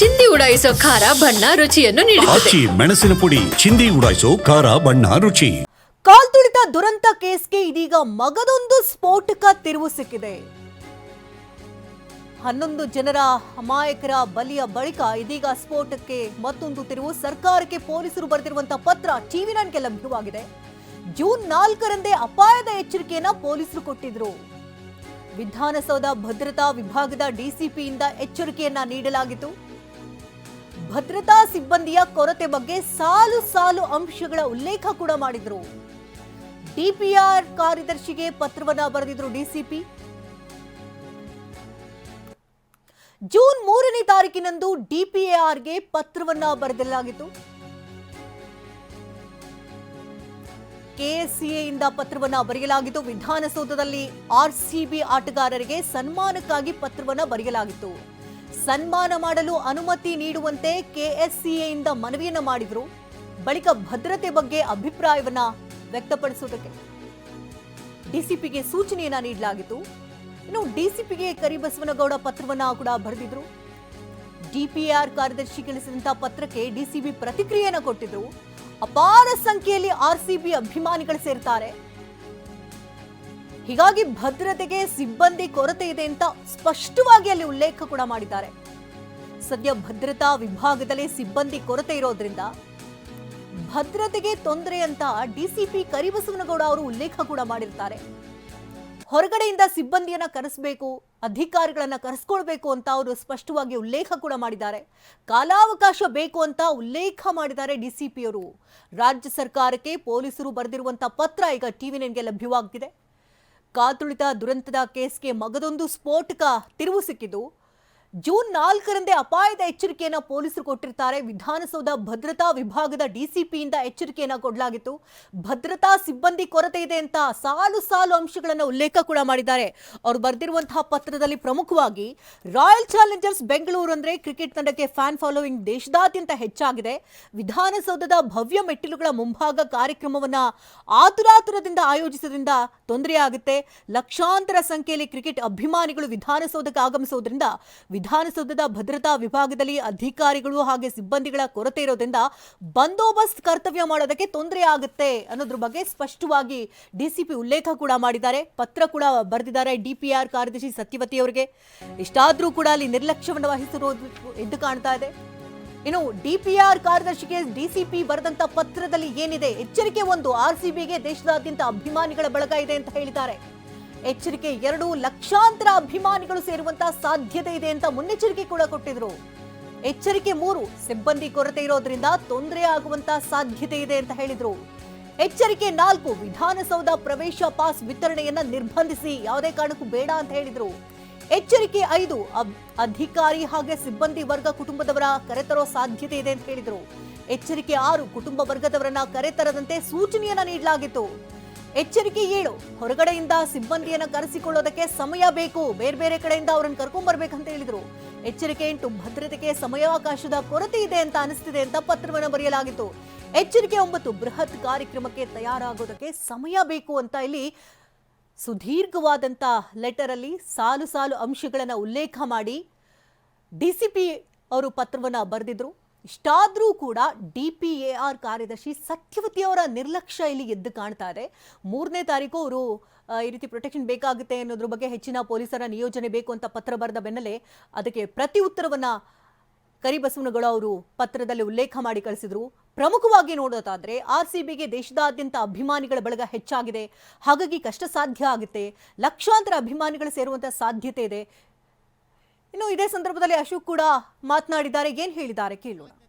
ಚಿಂದಿ ಉಡಾಯಿಸೋ ಖಾರ ಬಣ್ಣ ರುಚಿಯನ್ನು ನೀಡುತ್ತದೆ. ಆಚಿ ಮೆಣಸಿನ ಪುಡಿ ಚಿಂದಿ ಉಡಾಯಿಸೋ ಖಾರ ಬಣ್ಣ ರುಚಿ. ಕಾಲ್ತುಳಿತ ದುರಂತ ಕೇಸ್ಗೆ ಇದೀಗ ಮಗದೊಂದು ಸ್ಫೋಟಕ ತಿರುವು ಸಿಕ್ಕಿದೆ. ಹನ್ನೊಂದು ಜನರ ಅಮಾಯಕರ ಬಲಿಯ ಬಳಿಕ ಇದೀಗ ಸ್ಫೋಟಕ್ಕೆ ಮತ್ತೊಂದು ತಿರುವು ಸರ್ಕಾರಕ್ಕೆ ಪೊಲೀಸರು ಬರೆದಿರುವಂತಹ ಪತ್ರ ಟಿವಿ ನೈನ್ಗೆ ಲಭ್ಯವಾಗಿದೆ. ಜೂನ್ ನಾಲ್ಕರಂದೇ ಅಪಾಯದ ಎಚ್ಚರಿಕೆಯನ್ನ ಪೊಲೀಸರು ಕೊಟ್ಟಿದ್ರು. ವಿಧಾನಸೌಧ ಭದ್ರತಾ ವಿಭಾಗದ ಡಿಸಿಪಿಯಿಂದ ಎಚ್ಚರಿಕೆಯನ್ನ ನೀಡಲಾಗಿತ್ತು. ಭದ್ರತಾ ಸಿಬ್ಬಂದಿಯ ಕೊರತೆ ಬಗ್ಗೆ ಸಾಲು ಸಾಲು ಅಂಶಗಳ ಉಲ್ಲೇಖ ಕೂಡ ಮಾಡಿದ್ರು. ಡಿಪಿಆರ್ ಕಾರ್ಯದರ್ಶಿಗೆ ಪತ್ರವನ್ನ ಬರೆದಿದ್ರು ಡಿಸಿಪಿ. ಜೂನ್ ಮೂರನೇ ತಾರೀಕಿನಂದು ಡಿಪಿಎಆರ್ಗೆ ಪತ್ರವನ್ನ ಬರೆದಿಲಾಗಿತ್ತು ಕೆಎಸ್ಸಿಎಯಿಂದ ಪತ್ರವನ್ನ ಬರೆಯಲಾಗಿತ್ತು ವಿಧಾನಸೌಧದಲ್ಲಿ ಆರ್ಸಿಬಿ ಆಟಗಾರರಿಗೆ ಸನ್ಮಾನಕ್ಕಾಗಿ ಪತ್ರವನ್ನ ಬರೆಯಲಾಗಿತ್ತು. ಸನ್ಮಾನ ಮಾಡಲು ಅನುಮತಿ ನೀಡುವಂತೆ ಕೆಎಸ್ಸಿಎಯಿಂದ ಮನವಿಯನ್ನು ಮಾಡಿದರು. ಬಳಿಕ ಭದ್ರತೆ ಬಗ್ಗೆ ಅಭಿಪ್ರಾಯವನ್ನ ವ್ಯಕ್ತಪಡಿಸುವುದಕ್ಕೆ ಡಿಸಿಪಿಗೆ ಸೂಚನೆಯನ್ನ ನೀಡಲಾಗಿತ್ತು. ಇನ್ನು ಡಿಸಿಪಿಗೆ ಕರಿಬಸವನಗೌಡ ಪತ್ರವನ್ನ ಕೂಡ ಬರೆದಿದ್ರು. ಡಿಪಿಆರ್ ಕಾರ್ಯದರ್ಶಿ ಕಳಿಸಿದಂತಹ ಪತ್ರಕ್ಕೆ ಡಿಸಿಬಿ ಪ್ರತಿಕ್ರಿಯೆಯನ್ನು ಕೊಟ್ಟಿದ್ರು. ಅಪಾರ ಸಂಖ್ಯೆಯಲ್ಲಿ ಆರ್ಸಿಬಿ ಅಭಿಮಾನಿಗಳು ಸೇರ್ತಾರೆ. ಹೀಗಾಗಿ ಭದ್ರತೆಗೆ ಸಿಬ್ಬಂದಿ ಕೊರತೆ ಇದೆ ಅಂತ ಸ್ಪಷ್ಟವಾಗಿ ಅಲ್ಲಿ ಉಲ್ಲೇಖ ಕೂಡ ಮಾಡಿದ್ದಾರೆ. ಸದ್ಯ ಭದ್ರತಾ ವಿಭಾಗದಲ್ಲಿ ಸಿಬ್ಬಂದಿ ಕೊರತೆ ಇರೋದ್ರಿಂದ ಭದ್ರತೆಗೆ ತೊಂದರೆ ಅಂತ ಡಿಸಿಪಿ ಕರಿಬಸವನಗೌಡ ಅವರು ಉಲ್ಲೇಖ ಕೂಡ ಮಾಡಿರ್ತಾರೆ. ಹೊರಗಡೆಯಿಂದ ಸಿಬ್ಬಂದಿಯನ್ನ ಕರೆಸಬೇಕು, ಅಧಿಕಾರಿಗಳನ್ನ ಕರೆಸ್ಕೊಳ್ಬೇಕು ಅಂತ ಅವರು ಸ್ಪಷ್ಟವಾಗಿ ಉಲ್ಲೇಖ ಕೂಡ ಮಾಡಿದ್ದಾರೆ. ಕಾಲಾವಕಾಶ ಬೇಕು ಅಂತ ಉಲ್ಲೇಖ ಮಾಡಿದ್ದಾರೆ ಡಿಸಿಪಿ ಅವರು. ರಾಜ್ಯ ಸರ್ಕಾರಕ್ಕೆ ಪೊಲೀಸರು ಬರೆದಿರುವಂತಹ ಪತ್ರ ಈಗ ಟಿವಿ ನೈನ್ಗೆ ಲಭ್ಯವಾಗ್ತಿದೆ. ಕಾತುಳಿತ ದುರಂತದ ಕೇಸ್ಗೆ ಮಗದೊಂದು ಸ್ಫೋಟಕ ತಿರುವು ಸಿಕ್ಕಿದ್ದು ಜೂನ್ ನಾಲ್ಕರಂದೇ ಅಪಾಯದ ಎಚ್ಚರಿಕೆಯನ್ನ ಪೊಲೀಸರು ಕೊಟ್ಟಿರ್ತಾರೆ. ವಿಧಾನಸೌಧ ಭದ್ರತಾ ವಿಭಾಗದ ಡಿಸಿಪಿಯಿಂದ ಎಚ್ಚರಿಕೆಯನ್ನ ಕೊಡಲಾಗಿತ್ತು. ಭದ್ರತಾ ಸಿಬ್ಬಂದಿ ಕೊರತೆ ಇದೆ ಅಂತ ಸಾಲು ಸಾಲು ಅಂಶಗಳನ್ನು ಉಲ್ಲೇಖ ಕೂಡ ಮಾಡಿದ್ದಾರೆ. ಅವರು ಬರೆದಿರುವಂತಹ ಪತ್ರದಲ್ಲಿ ಪ್ರಮುಖವಾಗಿ ರಾಯಲ್ ಚಾಲೆಂಜರ್ಸ್ ಬೆಂಗಳೂರು ಅಂದ್ರೆ ಕ್ರಿಕೆಟ್ ತಂಡಕ್ಕೆ ಫ್ಯಾನ್ ಫಾಲೋವಿಂಗ್ ದೇಶದಾದ್ಯಂತ ಹೆಚ್ಚಾಗಿದೆ. ವಿಧಾನಸೌಧದ ಭವ್ಯ ಮೆಟ್ಟಿಲುಗಳ ಮುಂಭಾಗ ಕಾರ್ಯಕ್ರಮವನ್ನ ಆತುರಾತುರದಿಂದ ಆಯೋಜಿಸೋದ್ರಿಂದ ತೊಂದರೆಯಾಗುತ್ತೆ ಲಕ್ಷಾಂತರ ಸಂಖ್ಯೆಯಲ್ಲಿ ಕ್ರಿಕೆಟ್ ಅಭಿಮಾನಿಗಳು ವಿಧಾನಸೌಧಕ್ಕೆ ಆಗಮಿಸೋದ್ರಿಂದ ವಿಧಾನಸೌಧದ ಭದ್ರತಾ ವಿಭಾಗದಲ್ಲಿ ಅಧಿಕಾರಿಗಳು ಹಾಗೆ ಸಿಬ್ಬಂದಿಗಳ ಕೊರತೆ ಇರೋದ್ರಿಂದ ಬಂದೋಬಸ್ತ್ ಕರ್ತವ್ಯ ಮಾಡೋದಕ್ಕೆ ತೊಂದರೆ ಆಗುತ್ತೆ ಅನ್ನೋದ್ರ ಬಗ್ಗೆ ಸ್ಪಷ್ಟವಾಗಿ ಡಿಸಿಪಿ ಉಲ್ಲೇಖ ಕೂಡ ಮಾಡಿದ್ದಾರೆ. ಪತ್ರ ಕೂಡ ಬರೆದಿದ್ದಾರೆ ಡಿಪಿಆರ್ ಕಾರ್ಯದರ್ಶಿ ಸತ್ಯವತಿ ಅವರಿಗೆ. ಇಷ್ಟಾದರೂ ಕೂಡ ಅಲ್ಲಿ ನಿರ್ಲಕ್ಷ್ಯವನ್ನು ವಹಿಸಿರೋದು ಎದ್ದು ಕಾಣ್ತಾ ಇದೆ. ಇನ್ನು ಡಿಪಿಆರ್ ಕಾರ್ಯದರ್ಶಿಗೆ ಡಿಸಿಪಿ ಬರೆದಂತ ಪತ್ರದಲ್ಲಿ ಏನಿದೆ? ಎಚ್ಚರಿಕೆ ಒಂದು, ಆರ್ಸಿಬಿಗೆ ದೇಶದಾದ್ಯಂತ ಅಭಿಮಾನಿಗಳ ಬಳಗ ಇದೆ ಅಂತ ಹೇಳಿದ್ದಾರೆ. ಎಚ್ಚರಿಕೆ ಎರಡು ಲಕ್ಷಾಂತರ ಅಭಿಮಾನಿಗಳು ಸೇರುವಂತಹ ಸಾಧ್ಯತೆ ಇದೆ ಅಂತ ಮುನ್ನೆಚ್ಚರಿಕೆ ಕೂಡ ಕೊಟ್ಟಿದ್ರು. ಎಚ್ಚರಿಕೆ ಮೂರು, ಸಿಬ್ಬಂದಿ ಕೊರತೆ ಇರೋದ್ರಿಂದ ತೊಂದರೆ ಆಗುವಂತ ಸಾಧ್ಯತೆ ಇದೆ ಅಂತ ಹೇಳಿದ್ರು. ಎಚ್ಚರಿಕೆ ನಾಲ್ಕು, ವಿಧಾನಸೌಧ ಪ್ರವೇಶ ಪಾಸ್ ವಿತರಣೆಯನ್ನ ನಿರ್ಬಂಧಿಸಿ, ಯಾವುದೇ ಕಾರಣಕ್ಕೂ ಬೇಡ ಅಂತ ಹೇಳಿದ್ರು. ಎಚ್ಚರಿಕೆ ಐದು ಅಧಿಕಾರಿ ಹಾಗೆ ಸಿಬ್ಬಂದಿ ವರ್ಗ ಕುಟುಂಬದವರ ಕರೆತರೋ ಸಾಧ್ಯತೆ ಇದೆ ಅಂತ ಹೇಳಿದ್ರು. ಎಚ್ಚರಿಕೆ ಆರು, ಕುಟುಂಬ ವರ್ಗದವರನ್ನ ಕರೆತರದಂತೆ ಸೂಚನೆಯನ್ನ ನೀಡಲಾಗಿತ್ತು. ಎಚ್ಚರಿಕೆ ಏಳು. ಹೊರಗಡೆಯಿಂದ ಸಿಬ್ಬಂದಿಯನ್ನು ಕರೆಸಿಕೊಳ್ಳೋದಕ್ಕೆ ಸಮಯ ಬೇಕು. ಬೇರೆ ಬೇರೆ ಕಡೆಯಿಂದ ಅವರನ್ನು ಕರ್ಕೊಂಡ್ ಬರ್ಬೇಕಂತ ಹೇಳಿದ್ರು. ಎಚ್ಚರಿಕೆ ಎಂಟು, ಭದ್ರತೆಗೆ ಸಮಯಾವಕಾಶದ ಕೊರತೆ ಇದೆ ಅಂತ ಅನಿಸ್ತಿದೆ ಅಂತ ಪತ್ರವನ್ನು ಬರೆಯಲಾಗಿತ್ತು. ಎಚ್ಚರಿಕೆ ಒಂಬತ್ತು, ಬೃಹತ್ ಕಾರ್ಯಕ್ರಮಕ್ಕೆ ತಯಾರಾಗೋದಕ್ಕೆ ಸಮಯ ಬೇಕು ಅಂತ ಇಲ್ಲಿ ಸುದೀರ್ಘವಾದಂಥ ಲೆಟರ್ ಅಲ್ಲಿ ಸಾಲು ಸಾಲು ಅಂಶಗಳನ್ನು ಉಲ್ಲೇಖ ಮಾಡಿ ಡಿಸಿಪಿ ಅವರು ಪತ್ರವನ್ನು ಬರೆದಿದ್ರು. ಇಷ್ಟಾದ್ರೂ ಕೂಡ ಡಿ ಪಿ ಎ ಆರ್ ಕಾರ್ಯದರ್ಶಿ ಸತ್ಯವತಿ ಅವರ ನಿರ್ಲಕ್ಷ್ಯ ಇಲ್ಲಿ ಎದ್ದು ಕಾಣ್ತಾ ಇದೆ. ಮೂರನೇ ತಾರೀಕು ಅವರು ಈ ರೀತಿ ಪ್ರೊಟೆಕ್ಷನ್ ಬೇಕಾಗುತ್ತೆ ಅನ್ನೋದ್ರ ಬಗ್ಗೆ ಹೆಚ್ಚಿನ ಪೊಲೀಸರ ನಿಯೋಜನೆ ಬೇಕು ಅಂತ ಪತ್ರ ಬರೆದ ಬೆನ್ನಲ್ಲೇ ಅದಕ್ಕೆ ಪ್ರತಿ ಉತ್ತರವನ್ನ ಕರಿಬಸವನಗೌಡ ಅವರು ಪತ್ರದಲ್ಲಿ ಉಲ್ಲೇಖ ಮಾಡಿ ಕಳಿಸಿದ್ರು. ಪ್ರಮುಖವಾಗಿ ನೋಡೋದಾದ್ರೆ ಆರ್ ಸಿ ಬಿಗೆ ದೇಶದಾದ್ಯಂತ ಅಭಿಮಾನಿಗಳ ಬಳಗ ಹೆಚ್ಚಾಗಿದೆ. ಹಾಗಾಗಿ ಕಷ್ಟ ಸಾಧ್ಯ ಆಗುತ್ತೆ. ಲಕ್ಷಾಂತರ ಅಭಿಮಾನಿಗಳು ಸೇರುವಂಥ ಸಾಧ್ಯತೆ ಇದೆ. ಇನ್ನು ಇದೇ ಸಂದರ್ಭದಲ್ಲಿ ಅಶೋಕ್ ಕೂಡ ಮಾತನಾಡಿದ್ದಾರೆ. ಏನ್ ಹೇಳಿದ್ದಾರೆ ಕೇಳೋಣ.